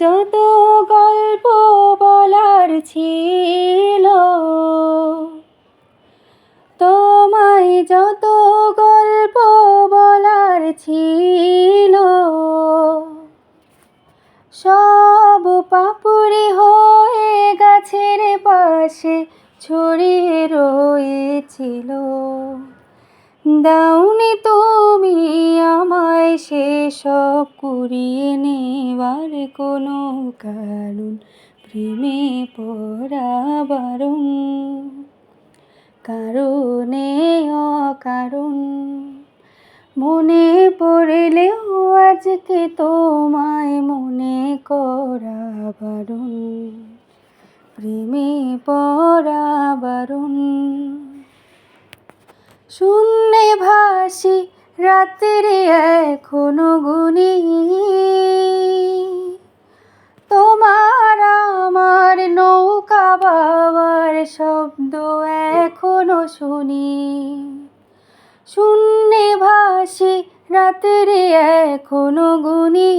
যত গল্প বলার ছিল, তোমায় যত গল্প বলার ছিল, সব পাপুড়ি হয়ে গাছের পাশে ছড়িয়ে রয়েছিল। দাউনি তুমি আমায় সেসব কুড়িয়ে নেবার কোনো কারণ, প্রেমে পড়া বারণ কারণে অকারণ। মনে পড়লেও আজকে তোমায় মনে করা বারণ প্রেমে পড়া বারণ শূন্যে ভাসি রাত্রে এখনও গুনি তোমার আমার নৌকা বাবার শব্দ এখনও শুনি। শূন্যে ভাসি রাত্রে এখনও গুনি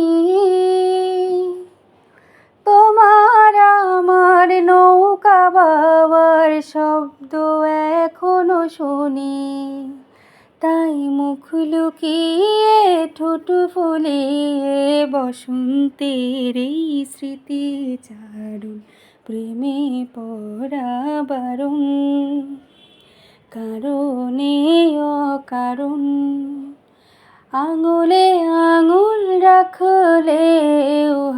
শব্দ এখনও শুনি। তাই মুখ লুকিয়ে ঠোঁট ফুলিয়ে বসন্তের এই স্মৃতি চারুণ প্রেমে পড়া বারণ কারণে অকারণ, আঙুলে আঙুল রাখলে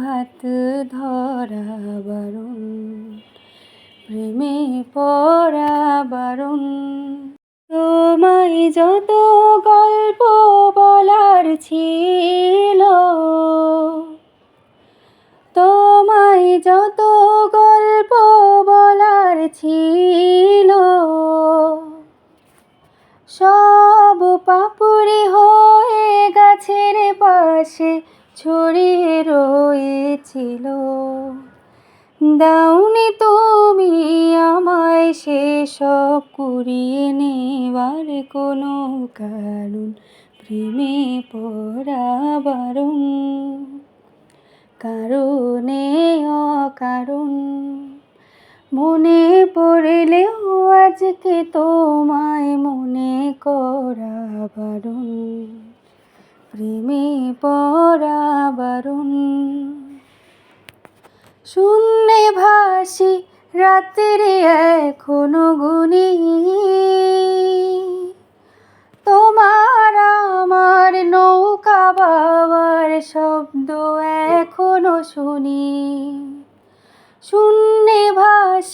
হাত ধরা বারণ প্রেমে পড়া বারণ তোমায় যত গল্প বলার ছিল, তোমায় যত গল্প বলার ছিল, সব পাপুড়ি হয়ে গাছের পাশে ছড়িয়ে রয়েছিল। দাউনি আমায় সেসব কুড়িয়ে নেবার কোনো কারণ প্রেমে পড়া বারণ কারণে অকারণ। মনে পড়লেও আজকে তোমায় মনে করা বারণ প্রেমে পড়া বারণ শূন্যে ভাসি রাত্রে এখনও গুনি তোমার আমার নৌকা বাবার শব্দ এখনও শুনি। শূন্য ভাসি